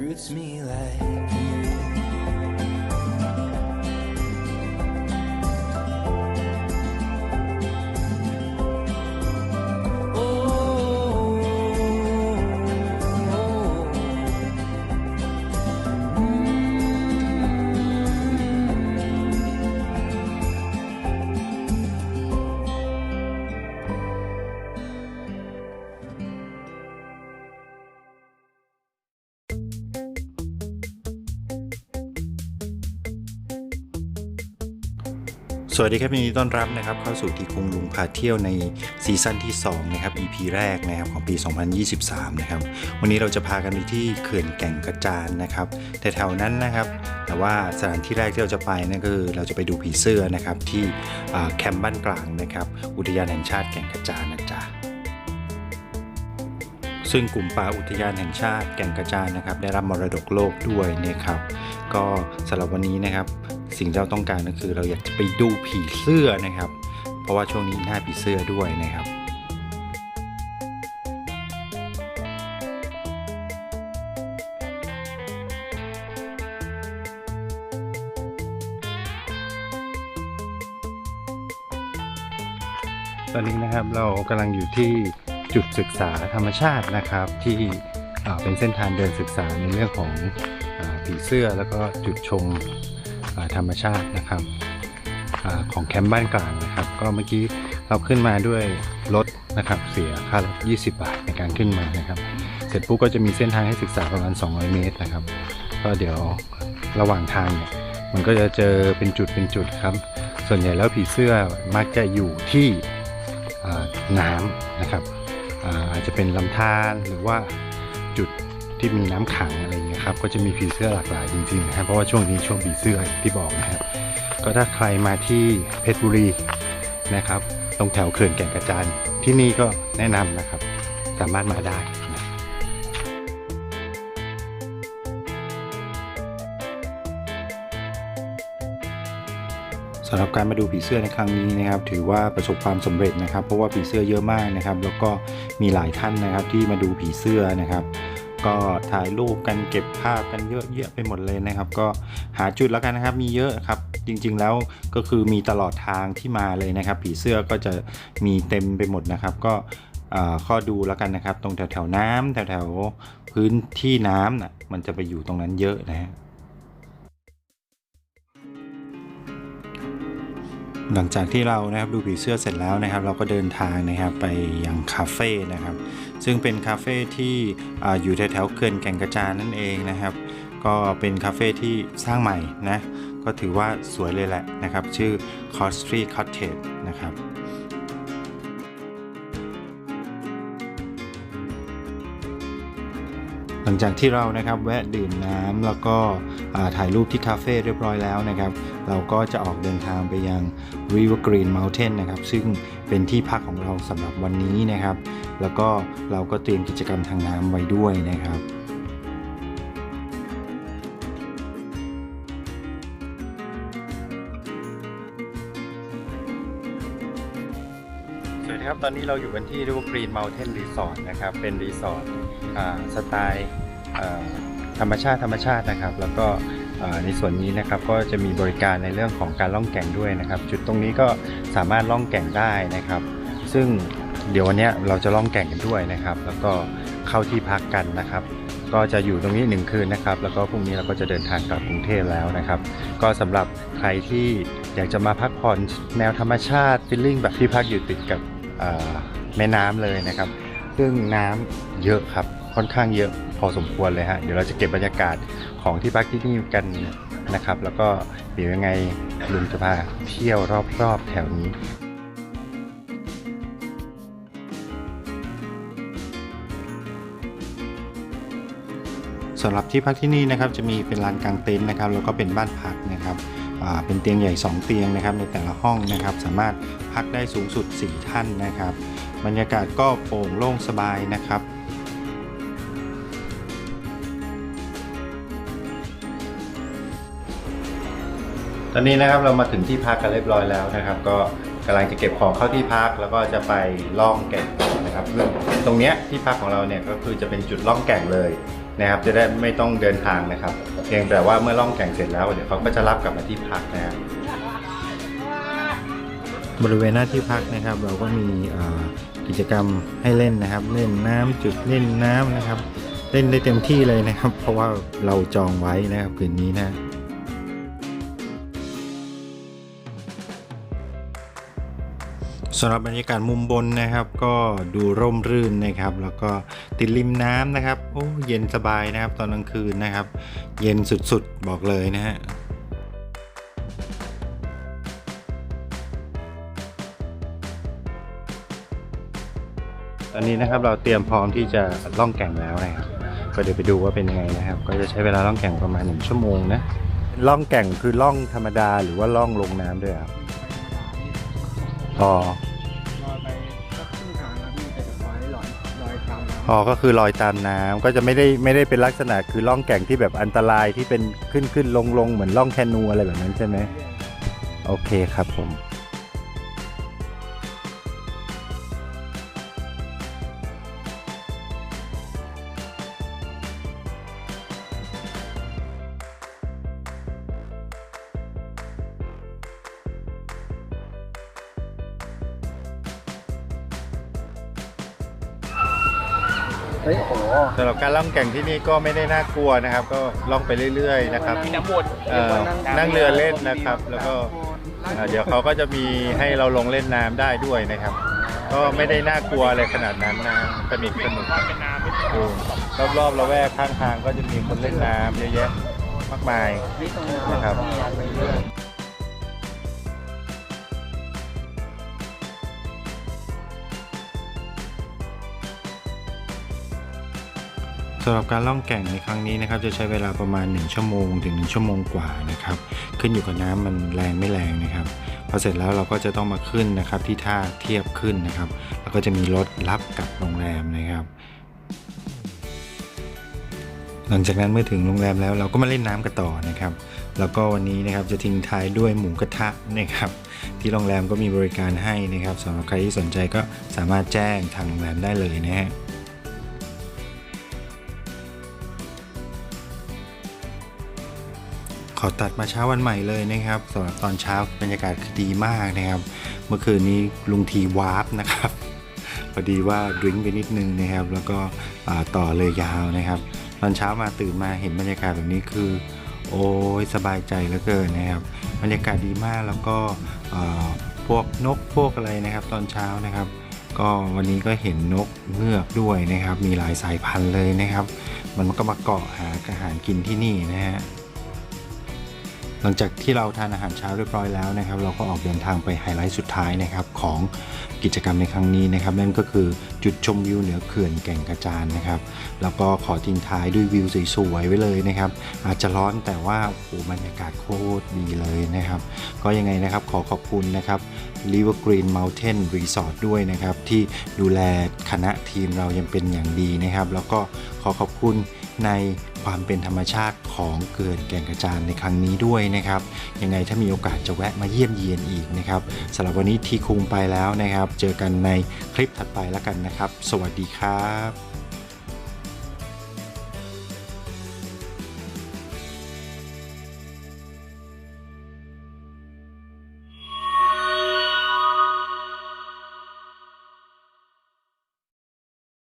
roots me like you. สวัสดีครับยินดีต้อนรับนะครับเข้าสู่ที่กรุงลุงพาเที่ยวในซีซั่นที่2นะครับ EP แรกนะครับของปี 2023 นะครับ วันนี้เราจะพากันไปที่เขื่อนแก่งกระจานนะครับแต่แถวนั้นนะครับ แต่ว่าสถานที่แรกที่เราจะไปนั่นก็คือเราจะไปดูผีเสื้อนะครับที่แคมป์บ้านกลางนะครับ อุทยานแห่งชาติแก่งกระจานนะจ๊ะซึ่งกลุ่มป่าอุทยานแห่งชาติแก่งกระจานนะครับ ได้รับมรดกโลกด้วยนะครับ ก็สำหรับวันนี้นะครับ สิ่งที่เราต้องการก็คือเราอยากจะไปดูผีเสื้อนะครับ เพราะว่าช่วงนี้หน้าผีเสื้อด้วยนะครับตอนนี้นะครับเรากำลังอยู่ที่จุดศึกษาธรรมชาตินะครับ ที่เป็นเส้นทางเดินศึกษาในเรื่องของอผีเสื้อแล้วก็จุดชม ธรรมชาตินะครับอของแคมป์บ้านกลางนะครับ ก็เมื่อกี้เราขึ้นมาด้วยรถนะครับ เสียค่ารถ20 บาทในการขึ้นมานะครับ เสร็จปุ๊บก็จะมีเส้นทางให้ศึกษาประมาณ 200 เมตรนะครับ ก็เดี๋ยวระหว่างทางเนี่ยมันก็จะเจอเป็นจุดเป็นจุดครับ ส่วนใหญ่แล้วผีเสื้อมักจะอยู่ที่น้ำนะครับอาจจะเป็นลำธารหรือว่าจุด ที่มีน้ำขังอะไรอย่างเงี้ยครับก็จะมีผีเสื้อหลากหลายจริงๆนะครับเพราะว่าช่วงนี้ช่วงผีเสื้อที่บอกนะครับก็ถ้าใครมาที่เพชรบุรีนะครับตรงแถวเขื่อนแก่งกระจานที่นี่ก็แนะนำนะครับ สามารถมาได้สำหรับการมาดูผีเสื้อในครั้งนี้นะครับ ถือว่าประสบความสำเร็จนะครับ เพราะว่าผีเสื้อเยอะมากนะครับ แล้วก็มีหลายท่านนะครับที่มาดูผีเสื้อนะครับ ก็ถ่ายรูปกันเก็บภาพกันเยอะแยะไปหมดเลยนะครับ ก็หาจุดแล้วกันนะครับ มีเยอะครับ จริงๆแล้วก็คือมีตลอดทางที่มาเลยนะครับ ผีเสื้อก็จะมีเต็มไปหมดนะครับ ก็ข้อดูแล้วกันนะครับ ตรงแถวๆน้ำแถวๆพื้นที่น้ำน่ะมันจะไปอยู่ตรงนั้นเยอะนะฮะ หลังจากที่เรานะครับดูผีเสื้อเสร็จแล้วนะครับ เราก็เดินทางนะครับไปยังคาเฟ่นะครับ ซึ่งเป็นคาเฟ่ที่ออยู่แถวๆเขื่อนแก่งกระจานนั่นเองนะครับ ก็เป็นคาเฟ่ที่สร้างใหม่นะก็ถือว่าสวยเลยแหละนะครับ ชื่อ c o s t r y Cottage นะครับหลังจากที่เรานะครับแวะดื่มน้ำแล้วก็ถ่ายรูปที่คาเฟ่เรียบร้อยแล้วนะครับ เราก็จะออกเดินทางไปยัง River Green Mountain นะครับ ซึ่งเป็นที่พักของเราสำหรับวันนี้นะครับ แล้วก็เราก็เตรียมกิจกรรมทางน้ำไว้ด้วยนะครับสวัสดีครับ ตอนนี้เราอยู่กันที่ River Green Mountain Resort นะครับ เป็นรีสอร์ทสไตล์ธรรมชาติธรรมชาตินะครับ แล้วก็ ในส่วนนี้นะครับก็จะมีบริการในเรื่องของการล่องแก่งด้วยนะครับ จุดตรงนี้ก็สามารถล่องแก่งได้นะครับ ซึ่งเดี๋ยววันนี้เราจะล่องแก่งกันด้วยนะครับ แล้วก็เข้าที่พักกันนะครับ ก็จะอยู่ตรงนี้หนึ่งคืนนะครับ แล้วก็พรุ่งนี้เราก็จะเดินทางกลับกรุงเทพแล้วนะครับ ก็สำหรับใครที่อยากจะมาพักผ่อนแนวธรรมชาติฟิลลิ่งแบบที่พักอยู่ติดกับแม่น้ำเลยนะครับ ซึ่งน้ำเยอะครับ ค่อนข้างเยอะพอสมควรเลยฮะ เดี๋ยวเราจะเก็บบรรยากาศของที่พักที่นี่กันนะครับ แล้วก็เดี๋ยวยังไงลุงจะพาเที่ยวรอบๆแถวนี้สำหรับที่พักที่นี่นะครับจะมีเป็นลานกลางเต็นท์นะครับแล้วก็เป็นบ้านพักนะครับเป็นเตียงใหญ่ 2 เตียงนะครับในแต่ละห้องนะครับ สามารถพักได้สูงสุด 4 ท่านนะครับ บรรยากาศก็โปร่งโล่งสบายนะครับ ตอนนี้นะครับเรามาถึงที่พักกันเรียบร้อยแล้วนะครับ ก็กำลังจะเก็บของเข้าที่พักแล้วก็จะไปล่องแก่งนะครับซึ่งตรงเนี้ยที่พักของเราเนี่ยก็คือจะเป็นจุดล่องแก่งเลยนะครับ จะได้ไม่ต้องเดินทางนะครับ เพียงแต่ว่าเมื่อล่องแก่งเสร็จแล้วเดี๋ยวเขาก็จะรับกลับมาที่พักนะครับบริเวณหน้าที่พักนะครับ เราก็มีกิจกรรมให้เล่นนะครับ เล่นน้ำจุดเล่นน้ำนะครับ เล่นได้เต็มที่เลยนะครับ เพราะว่าเราจองไว้นะครับคืนนี้นะ สำหรับบรรยากาศมุมบนนะครับ ก็ดูร่มรื่นนะครับ แล้วก็ติดริมน้ำนะครับโอ้เย็นสบายนะครับ ตอนกลางคืนนะครับ เย็นสุดๆบอกเลยนะฮะตอนนี้นะครับเราเตรียมพร้อมที่จะล่องแก่งแล้วนะครับ ก็เดี๋ยวไปดูว่าเป็นยังไงนะครับ ก็จะใช้เวลาล่องแก่งประมาณหนึ่งชั่วโมงนะล่องแก่งคือล่องธรรมดาหรือว่าล่องลงน้ำด้วยครับ อ๋อลอยไปสักครึ่งทางแล้วพี่แต่จะลอยลอยลอยตามน้อ๋อก็คือลอยตามน้ำก็จะไม่ได้ไม่ได้เป็นลักษณะคือล่องแก่งที่แบบอันตรายที่เป็นขึ้นขึ้นลงลงเหมือนล่องแคนูอะไรแบบนั้นใช่ไหมโอเคครับผม เฮ้ยโอ้โหสำหรับการล่องแก่งที่นี่ก็ไม่ได้น่ากลัวนะครับ ก็ล่องไปเรื่อยๆนะครับมีน้ำบดเอ่อนั่งเรือเล่นนะครับ แล้วก็อ่าเดี๋ยวเขาก็จะมีให้เราลงเล่นน้ำได้ด้วยนะครับ ก็ไม่ได้น่ากลัวอะไรขนาดนั้นนะสนุกสนุกเป็นน้ำไม่ดูรอบๆระแวกข้างทางก็จะมีคนเล่นน้ำเยอะแยะมากมาย นี่ตรงนะครับไปเรื่อย สำหรับการล่องแก่งในครั้งนี้นะครับจะใช้เวลาประมาณ 1 ชั่วโมงถึง 1 ชั่วโมงกว่านะครับขึ้นอยู่กับน้ำมันแรงไม่แรงนะครับพอเสร็จแล้วเราก็จะต้องมาขึ้นนะครับที่ท่าเทียบขึ้นนะครับ แล้วก็จะมีรถรับกลับโรงแรมนะครับ หลังจากนั้นเมื่อถึงโรงแรมแล้วเราก็มาเล่นน้ำกันต่อนะครับ แล้วก็วันนี้นะครับจะทิ้งท้ายด้วยหมูกระทะนะครับที่โรงแรมก็มีบริการให้นะครับสำหรับใครที่สนใจก็สามารถแจ้งทางโรงแรมได้เลยนะฮะ ขอตัดมาเช้าวันใหม่เลยนะครับสำหรับตอนเช้าบรรยากาศคือดีมากนะครับ เมื่อคืนนี้ลุงทีวาร์ปนะครับพอดีว่าดื่มไปนิดนึงนะครับ แล้วก็ต่อเลยยาวนะครับ ตอนเช้ามาตื่นมาเห็นบรรยากาศแบบนี้คือ โอ้ยสบายใจเหลือเกินนะครับ บรรยากาศดีมากแล้วก็พวกนกพวกอะไรนะครับ ตอนเช้านะครับ ก็วันนี้ก็เห็นนกเงือกด้วยนะครับ มีหลายสายพันธุ์เลยนะครับ มันก็มาเกาะหาอาหารกินที่นี่นะฮะ หลังจากที่เราทานอาหารเช้าเรียบร้อยแล้วนะครับ เราก็ออกเดินทางไปไฮไลท์สุดท้ายนะครับของกิจกรรมในครั้งนี้นะครับ นั่นก็คือจุดชมวิวเหนือเขื่อนแก่งกระจานนะครับ แล้วก็ขอทิ้งท้ายด้วยวิวสวยๆไว้เลยนะครับ อาจจะร้อนแต่ว่าโอ้โหบรรยากาศโคตรดีเลยนะครับ ก็ยังไงนะครับขอขอบคุณนะครับ River Green Mountain Resort ด้วยนะครับ ที่ดูแลคณะทีมเรายังเป็นอย่างดีนะครับ แล้วก็ขอขอบคุณ ในความเป็นธรรมชาติของเกือนแก่งกระจานในครั้งนี้ด้วยนะครับยังไงถ้ามีโอกาสจะแวะมาเยี่ยมเยียนอีกนะครับสำหรับวันนี้ทีคุงไปแล้วนะครับ เจอกันในคลิปถัดไปแล้วกันนะครับ สวัสดีครับ